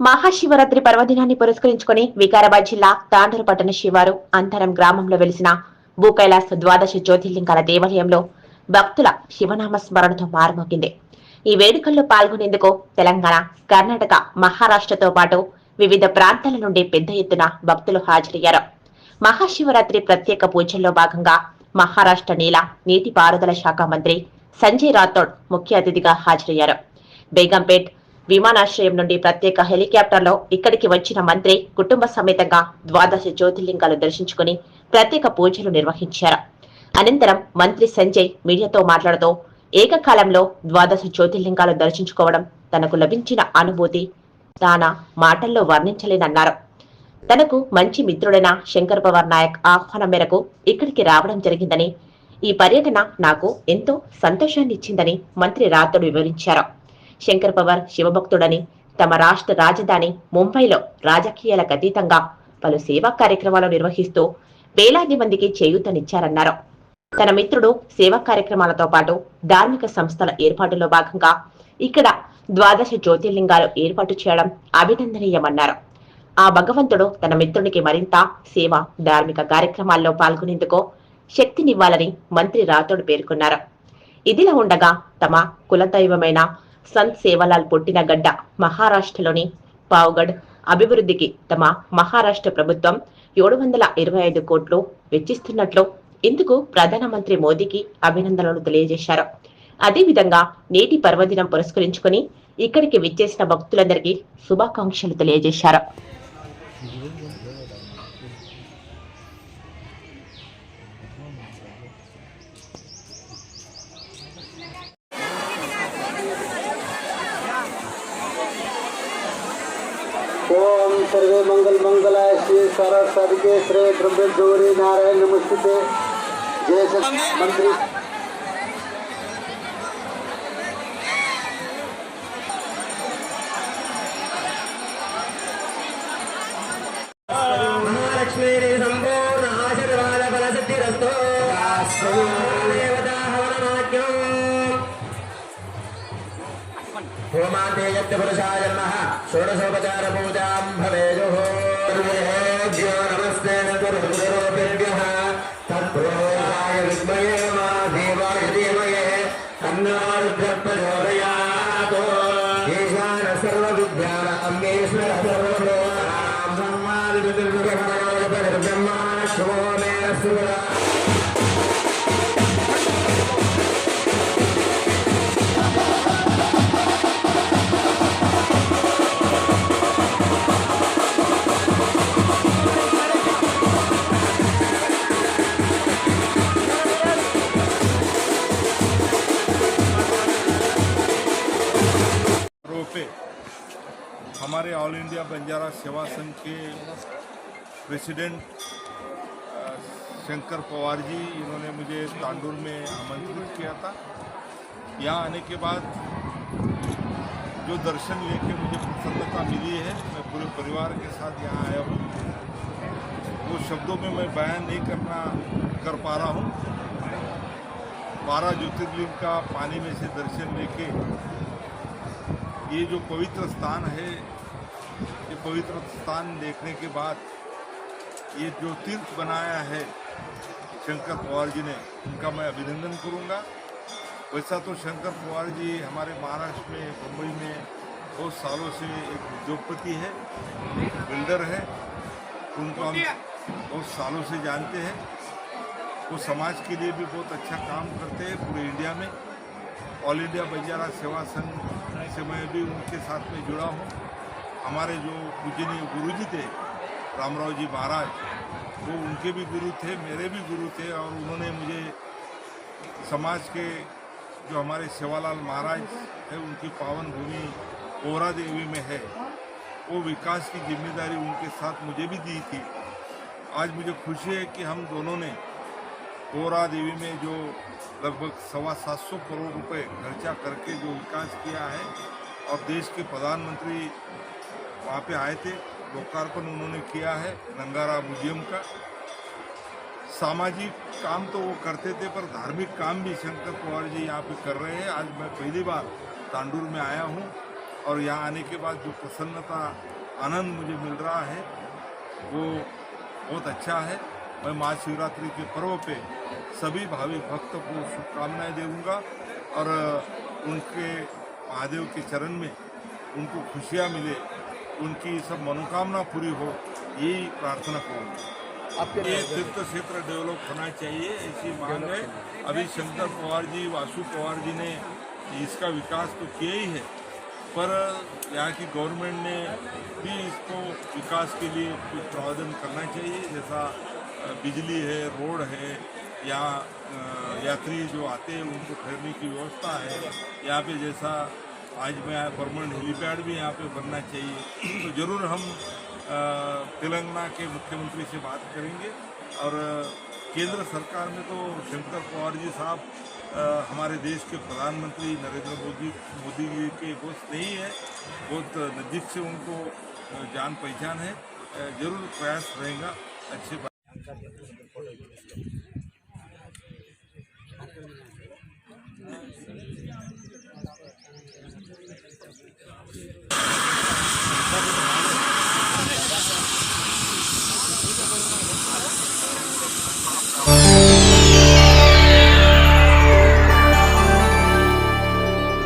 మహాశివరాత్రి పర్వదినాన్ని పురస్కరించుకుని వికారాబాద్ జిల్లా తాండూరు పట్టణ శివారు అంతరం గ్రామంలో వెలిసిన భూకైలాస ద్వాదశ జ్యోతిర్లింగాల దేవాలయంలో భక్తుల శివనామ స్మరణతో మారుమోగింది. ఈ వేడుకల్లో పాల్గొనేందుకు తెలంగాణ కర్ణాటక మహారాష్ట్రతో పాటు వివిధ ప్రాంతాల నుండి పెద్ద ఎత్తున భక్తులు హాజరయ్యారు. మహాశివరాత్రి ప్రత్యేక పూజల్లో భాగంగా మహారాష్ట్ర నీల నీటిపారుదల శాఖ మంత్రి సంజయ్ రాథోడ్ ముఖ్య అతిథిగా హాజరయ్యారు. బేగంపేట్ విమానాశ్రయం నుండి ప్రత్యేక హెలికాప్టర్లో ఇక్కడికి వచ్చిన మంత్రి కుటుంబ సమేతంగా ద్వాదశ జ్యోతిర్లింగాలు దర్శించుకుని ప్రత్యేక పూజలు నిర్వహించారు. అనంతరం మంత్రి సంజయ్ మీడియాతో మాట్లాడుతూ ఏకకాలంలో ద్వాదశ జ్యోతిర్లింగాలు దర్శించుకోవడం తనకు లభించిన అనుభూతి తాన మాటల్లో వర్ణించలేనన్నారు తనకు మంచి మిత్రుడైన శంకర్ పవర్ నాయక్ ఆహ్వానం మేరకు ఇక్కడికి రావడం జరిగిందని ఈ పర్యటన నాకు ఎంతో సంతోషాన్ని ఇచ్చిందని మంత్రి రాథోడ్ వివరించారు. శంకర్ పవార్ శివభక్తుడని తమ రాష్ట్ర రాజధాని ముంబైలో రాజకీయాలకు అతీతంగా పలు సేవా కార్యక్రమాలు నిర్వహిస్తూ వేలాది మందికి చేయూతనిచ్చారన్నారు. తన మిత్రుడు సేవా కార్యక్రమాలతో పాటు ధార్మిక సంస్థల ఏర్పాటులో భాగంగా ఇక్కడ ద్వాదశ జ్యోతిర్లింగాలు ఏర్పాటు చేయడం అభినందనీయమన్నారు. ఆ భగవంతుడు తన మిత్రునికి మరింత సేవ ధార్మిక కార్యక్రమాల్లో పాల్గొనేందుకు శక్తినివ్వాలని మంత్రి రాథోడ్ పేర్కొన్నారు. ఇదిలా ఉండగా తమ కులదైవమైన సంత్ సేవలాల్ పుట్టిన గడ్డ మహారాష్ట్రలోని పావుగఢ్ అభివృద్ధికి తమ మహారాష్ట్ర ప్రభుత్వం ఏడు వందల ఇరవై ఐదు కోట్లు వెచ్చిస్తున్నట్లు ఇందుకు ప్రధానమంత్రి మోదీకి అభినందనలు తెలియజేశారు. అదేవిధంగా నేటి పర్వదినం పురస్కరించుకుని ఇక్కడికి విచ్చేసిన భక్తులందరికీ శుభాకాంక్షలు తెలియజేశారు. सर्वे मंगल मंगलाय श्री सरस्वती के श्री ब्रह्म गौरी नारायण नमस्ते जय सत मंत्री होमान्ते यज्ञपुरुषाय नमः षोडशोपचार पूजां भवेयुः नमस्ते गुरुभ्यः तत्प्रोयाय देवाय ईशान सर्वविद्यान सर्वलोकानां ब्रह्मा मे सुरा हमारे ऑल इंडिया बंजारा सेवा संघ के प्रेसिडेंट शंकर पवार जी, इन्होंने मुझे तांडूर में आमंत्रित किया था। यहाँ आने के बाद जो दर्शन लेके मुझे प्रसन्नता मिली है, मैं पूरे परिवार के साथ यहाँ आया हूँ। वो शब्दों में मैं बयान नहीं करना, कर पा रहा हूँ। बारह ज्योतिर्लिंग का पानी में से दर्शन लेके ये जो पवित्र स्थान है पवित्र स्थान देखने के बाद ये जो तीर्थ बनाया है शंकर पवार जी ने, उनका मैं अभिनंदन करूँगा। वैसा तो शंकर पवार जी हमारे महाराष्ट्र में, मुंबई में बहुत सालों से एक उद्योगपति है, बिल्डर है। उनको हम बहुत सालों से जानते हैं। वो समाज के लिए भी बहुत अच्छा काम करते हैं पूरे इंडिया में। ऑल इंडिया बंजारा सेवा संघ से मैं भी उनके साथ में जुड़ा हूँ। हमारे जो पूजनीय गुरु जी थे रामराव जी महाराज, वो उनके भी गुरु थे, मेरे भी गुरु थे और उन्होंने मुझे समाज के जो हमारे सेवालाल महाराज है, उनकी पावन भूमि कोहरा देवी में है, वो विकास की ज़िम्मेदारी उनके साथ मुझे भी दी थी। आज मुझे खुशी है कि हम दोनों ने कोहरा देवी में जो लगभग सवा सात सौ करोड़ रुपए खर्चा करके जो विकास किया है और देश के प्रधानमंत्री वहाँ पे आए थे। लोकार्पण उन्होंने किया है, नंगारा म्यूज़ियम का। सामाजिक काम तो वो करते थे, पर धार्मिक काम भी शंकर पवार जी यहाँ पे कर रहे हैं। आज मैं पहली बार तांडूर में आया हूँ और यहाँ आने के बाद जो प्रसन्नता, आनंद मुझे मिल रहा है, वो बहुत अच्छा है। मैं महाशिवरात्रि के पर्व पे सभी भाविक भक्त को शुभकामनाएँ दूँगा और उनके महादेव के चरण में उनको खुशियाँ मिले। उनकी सब मनोकामना पूरी हो यही प्रार्थना करूँगा ये तीर्थ क्षेत्र डेवलप होना चाहिए ऐसी मांग है। अभी शंकर पवार जी वासु पवार जी ने इसका विकास तो किया ही है पर यहाँ की गवर्नमेंट ने भी इसको विकास के लिए कुछ प्रावधान करना चाहिए जैसा बिजली है रोड है अ, यात्री जो आते हैं उनको ठहरने की व्यवस्था है यहाँ पे जैसा आज मैं परमानेंट हेलीपैड भी यहाँ पे बनना चाहिए। तो ज़रूर हम तेलंगाना के मुख्यमंत्री से बात करेंगे और केंद्र सरकार में तो शंकर पवार जी साहब हमारे देश के प्रधानमंत्री नरेंद्र मोदी मोदी जी के दोस्त नहीं है। बहुत नज़दीक से उनको जान पहचान है। ज़रूर प्रयास रहेगा। अच्छे बात